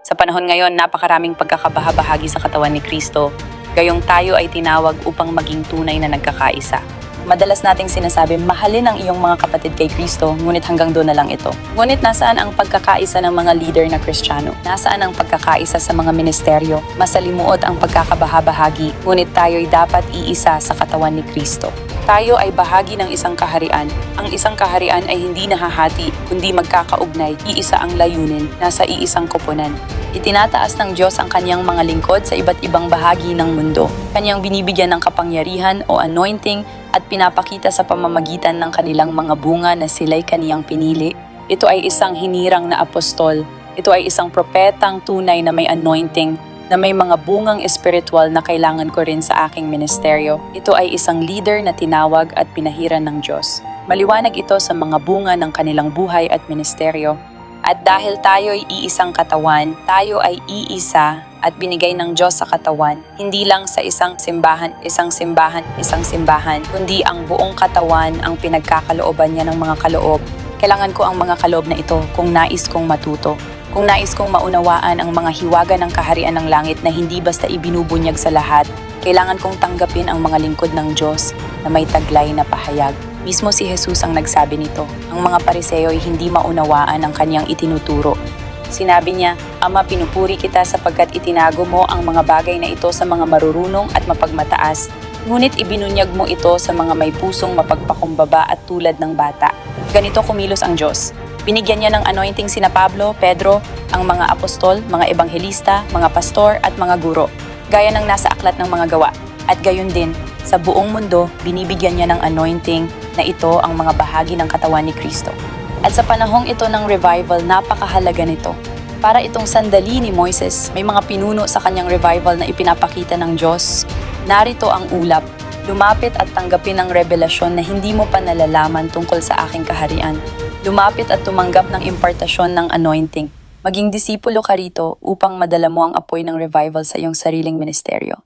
Sa panahon ngayon, napakaraming pagkakabahabahagi sa katawan ni Kristo. Gayong tayo ay tinawag upang maging tunay na nagkakaisa. Madalas nating sinasabi, mahalin ang iyong mga kapatid kay Kristo, ngunit hanggang doon na lang ito. Ngunit nasaan ang pagkakaisa ng mga leader na Kristiyano? Nasaan ang pagkakaisa sa mga ministeryo? Masalimuot ang pagkakabahabahagi, ngunit tayo'y dapat iisa sa katawan ni Kristo. Tayo ay bahagi ng isang kaharian. Ang isang kaharian ay hindi nahahati, kundi magkakaugnay, iisa ang layunin, nasa iisang koponan. Itinataas ng Diyos ang kanyang mga lingkod sa iba't ibang bahagi ng mundo. Kanyang binibigyan ng kapangyarihan o anointing at pinapakita sa pamamagitan ng kanilang mga bunga na sila'y kaniyang pinili. Ito ay isang hinirang na apostol. Ito ay isang propetang tunay na may anointing na may mga bungang espiritual na kailangan ko rin sa aking ministeryo. Ito ay isang leader na tinawag at pinahiran ng Diyos. Maliwanag ito sa mga bunga ng kanilang buhay at ministeryo. At dahil tayo ay iisang katawan, tayo ay iisa at binigay ng Diyos sa katawan, hindi lang sa isang simbahan, isang simbahan, isang simbahan, kundi ang buong katawan ang pinagkakalooban niya ng mga kaloob. Kailangan ko ang mga kaloob na ito kung nais kong matuto. Kung nais kong maunawaan ang mga hiwaga ng kaharian ng langit na hindi basta ibinubunyag sa lahat, kailangan kong tanggapin ang mga lingkod ng Diyos na may taglay na pahayag. Mismo si Jesus ang nagsabi nito. Ang mga pariseo ay hindi maunawaan ang kanyang itinuturo. Sinabi niya, Ama, pinupuri kita sapagkat itinago mo ang mga bagay na ito sa mga marurunong at mapagmataas, ngunit ibinunyag mo ito sa mga may pusong mapagpakumbaba at tulad ng bata. Ganito kumilos ang Diyos. Binigyan niya ng anointing sina Pablo, Pedro, ang mga apostol, mga ebanghelista, mga pastor at mga guro, gaya ng nasa aklat ng mga gawa. At gayon din, sa buong mundo, binibigyan niya ng anointing na ito ang mga bahagi ng katawan ni Kristo. At sa panahong ito ng revival, napakahalaga nito. Para itong sandali ni Moises, may mga pinuno sa kanyang revival na ipinapakita ng Diyos. Narito ang ulap. Lumapit at tanggapin ang revelasyon na hindi mo pa nalalaman tungkol sa aking kaharian. Lumapit at tumanggap ng impartasyon ng anointing. Maging disipulo ka rito upang madala mo ang apoy ng revival sa iyong sariling ministeryo.